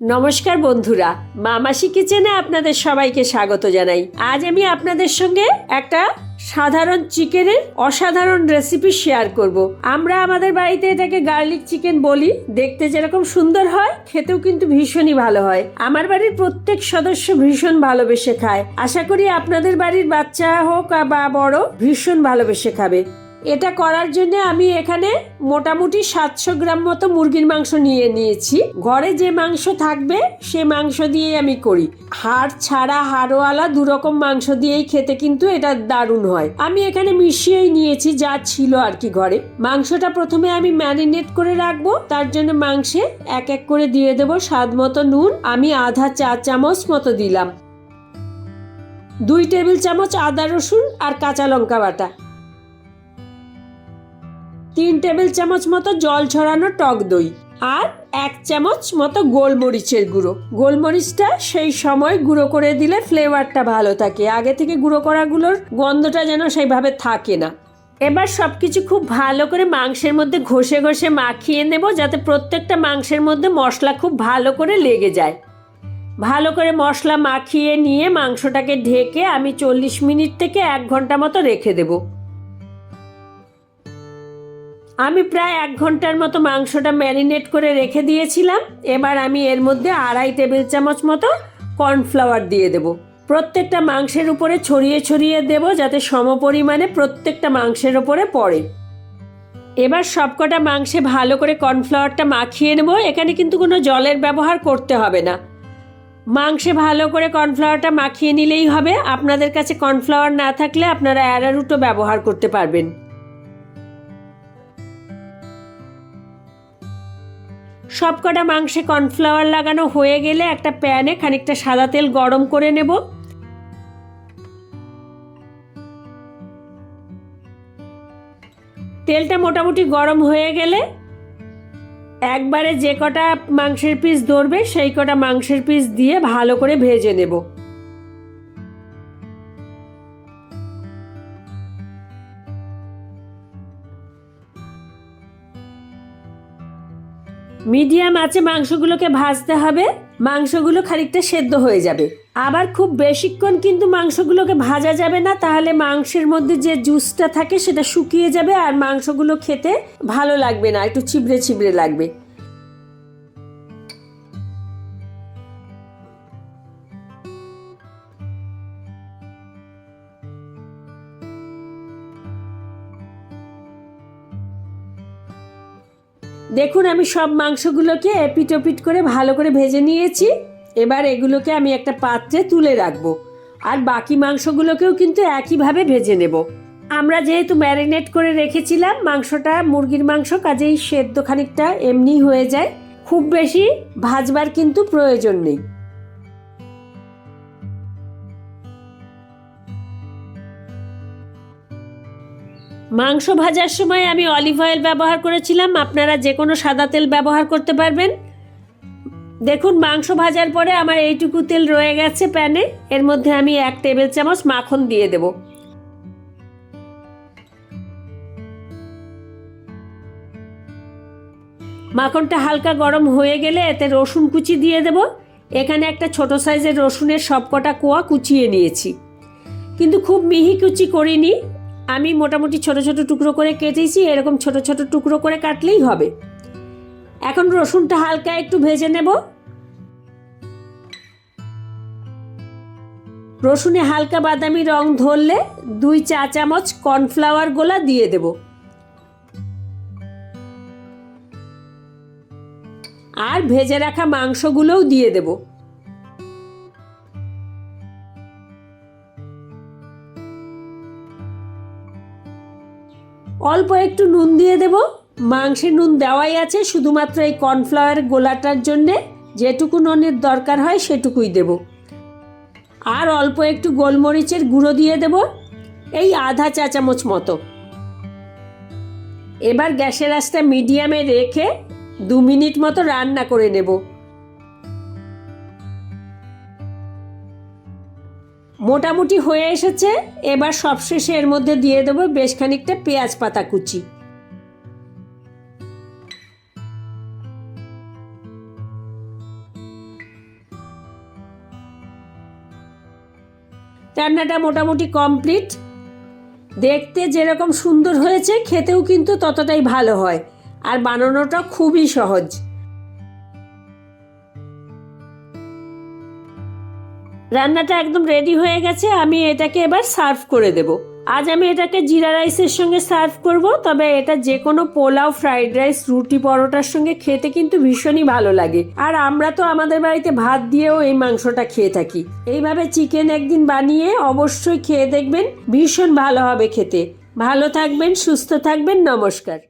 নমস্কার বন্ধুরা মামাসি কিচেনে আপনাদের সবাইকে স্বাগত জানাই। আজ আমি আপনাদের সঙ্গে একটা সাধারণ চিকেনের অসাধারণ রেসিপি শেয়ার করব। আমরা আমাদের বাড়িতে এটাকে গার্লিক চিকেন বলি, দেখতে যেরকম সুন্দর হয়, খেতেও কিন্তু ভীষণই ভালো হয়। আমার বাড়ির প্রত্যেক সদস্য ভীষণ ভালোবেসে খায়। আশা করি আপনাদের বাড়ির বাচ্চা হোক বা বড়, ভীষণ ভালোবেসে খাবে। এটা করার জন্য আমি এখানে মোটামুটি সাতশো গ্রাম মতো মুরগির মাংস নিয়ে নিয়েছি। ঘরে যে মাংস থাকবে, সে মাংস দিয়েই আমি করি। হাড় ছাড়া হাড়ওয়ালা দু রকম মাংস দিয়েই খেতে কিন্তু এটা দারুণ হয়। আমি এখানে মিশিয়েই নিয়েছি, যা ছিল আর কি ঘরে। মাংসটা প্রথমে আমি ম্যারিনেট করে রাখব, তার জন্য মাংসে এক এক করে দিয়ে দেবো স্বাদ মতো নুন। আমি আধা চা চামচ মতো দিলাম। দুই টেবিল চামচ আদা রসুন আর কাঁচা লঙ্কা বাটা। তিন টেবিল চামচ মতো জল ছড়ানো টক দই আর এক চামচ মতো গোলমরিচের গুঁড়ো। গোলমরিচটা সেই সময় গুঁড়ো করে দিলে ফ্লেভারটা ভালো থাকে। আগে থেকে গুঁড়ো করাগুলোর গন্ধটা যেন সেইভাবে থাকে না। এবার সব কিছু খুব ভালো করে মাংসের মধ্যে ঘষে ঘষে মাখিয়ে নেব যাতে প্রত্যেকটা মাংসের মধ্যে মশলা খুব ভালো করে লেগে যায়। ভালো করে মশলা মাখিয়ে নিয়ে মাংসটাকে ঢেকে আমি চল্লিশ মিনিট থেকে এক ঘণ্টা মতো রেখে দেবো। আমি প্রায় এক ঘণ্টার মতো মাংসটা ম্যারিনেট করে রেখে দিয়েছিলাম। এবার আমি এর মধ্যে আড়াই টেবিল চামচ মতো কর্নফ্লাওয়ার দিয়ে দেব। প্রত্যেকটা মাংসের উপরে ছড়িয়ে ছড়িয়ে দেব যাতে সমপরিমাণে প্রত্যেকটা মাংসের উপরে পড়ে। এবার সবকটা মাংসে ভালো করে কর্নফ্লাওয়ারটা মাখিয়ে নেব। এখানে কিন্তু কোনো জলের ব্যবহার করতে হবে না। মাংসে ভালো করে কর্নফ্লাওয়ারটা মাখিয়ে নিলেই হবে। আপনাদের কাছে কর্নফ্লাওয়ার না থাকলে আপনারা অ্যারারুটও ব্যবহার করতে পারবেন। সবকটা মাংসে কর্নফ্লাওয়ার লাগানো হয়ে গেলে একটা প্যানে খানিকটা সাদা তেল গরম করে নেব। তেলটা মোটামুটি গরম হয়ে গেলে একবারে যে কটা মাংসের পিস ধরবে সেই কটা মাংসের পিস দিয়ে ভালো করে ভেজে নেব। মিডিয়াম আছে মাংসগুলোকে ভাজতে হবে, মাংসগুলো খানিকটা সেদ্ধ হয়ে যাবে। আবার খুব বেশিক্ষণ কিন্তু মাংসগুলোকে ভাজা যাবে না, তাহলে মাংসের মধ্যে যে জুসটা থাকে সেটা শুকিয়ে যাবে আর মাংসগুলো খেতে ভালো লাগবে না, একটু ছিবড়ে ছিবড়ে লাগবে। দেখুন, আমি সব মাংসগুলোকে এপিট ওপিট করে ভালো করে ভেজে নিয়েছি। এবার এগুলোকে আমি একটা পাত্রে তুলে রাখব। আর বাকি মাংসগুলোকেও কিন্তু একইভাবে ভেজে নেব। আমরা যেহেতু ম্যারিনেট করে রেখেছিলাম, মাংসটা মুরগির মাংস, কাজেই সেদ্ধ খানিকটা এমনি হয়ে যায়। খুব বেশি ভাজবার কিন্তু প্রয়োজন নেই। মাংস ভাজার সময় আমি অলিভ অয়েল ব্যবহার করেছিলাম। আপনারা যে কোনো সাদা তেল ব্যবহার করতে পারবেন। দেখুন, মাংস ভাজার পরে আমার এইটুকু তেল রয়ে গেছে প্যানে। এর মধ্যে আমি এক টেবিল চামচ মাখন দিয়ে দেব। মাখনটা হালকা গরম হয়ে গেলে এতে রসুন কুচি দিয়ে দেব। এখানে একটা ছোট সাইজের রসুনের সবকটা কোয়া কুচিয়ে নিয়েছি। কিন্তু খুব মিহি কুচি করিনি। আমি মোটামুটি ছোট ছোট টুকরো করে কেটেছি, এরকম ছোট ছোট টুকরো করে কাটলেই হবে। এখন রসুনটা হালকা একটু ভেজে নেব। রসুনে হালকা বাদামি রং ধরলে দুই চা চামচ কর্নফ্লাওয়ার গোলা দিয়ে দেব। আর ভেজে রাখা মাংসগুলোও দিয়ে দেবো। অল্প একটু নুন দিয়ে দেব। মাংসে নুন দেওয়াই আছে, শুধুমাত্র এই কর্নফ্লাওয়ার গোলাটার জন্যে। যেটুকু নুনের দরকার হয় সেটুকুই দেব। আর অল্প একটু গোলমরিচের গুঁড়ো দিয়ে দেব, এই আধা চা চামচ মতো। এবার গ্যাসের আঁচটা মিডিয়ামে রেখে দু মিনিট মতো রান্না করে নেব। মোটামুটি হয়ে এসেছে। এবার সবশেষে এর মধ্যে দিয়ে দেবো বেশ খানিকটা পেঁয়াজ পাতা কুচি। রান্নাটা মোটামুটি কমপ্লিট। দেখতে যেরকম সুন্দর হয়েছে, খেতেও কিন্তু ততটাই ভালো হয়। আর বানানোটা খুবই সহজ। রান্নাটা একদম রেডি হয়ে গেছে, আমি এটাকে এবার সার্ভ করে দেব। আজ আমি এটাকে জিরা রাইসের সঙ্গে সার্ভ করব, তবে এটা যে কোনো পোলাও ফ্রাইড রাইস রুটি পরোটার সঙ্গে খেতে কিন্তু ভীষণই ভালো লাগে। আর আমরা তো আমাদের বাড়িতে ভাত দিয়েও এই মাংসটা খেয়ে থাকি। এইভাবে চিকেন একদিন বানিয়ে অবশ্যই খেয়ে দেখবেন, ভীষণ ভালো হবে খেতে। ভালো থাকবেন, সুস্থ থাকবেন, নমস্কার।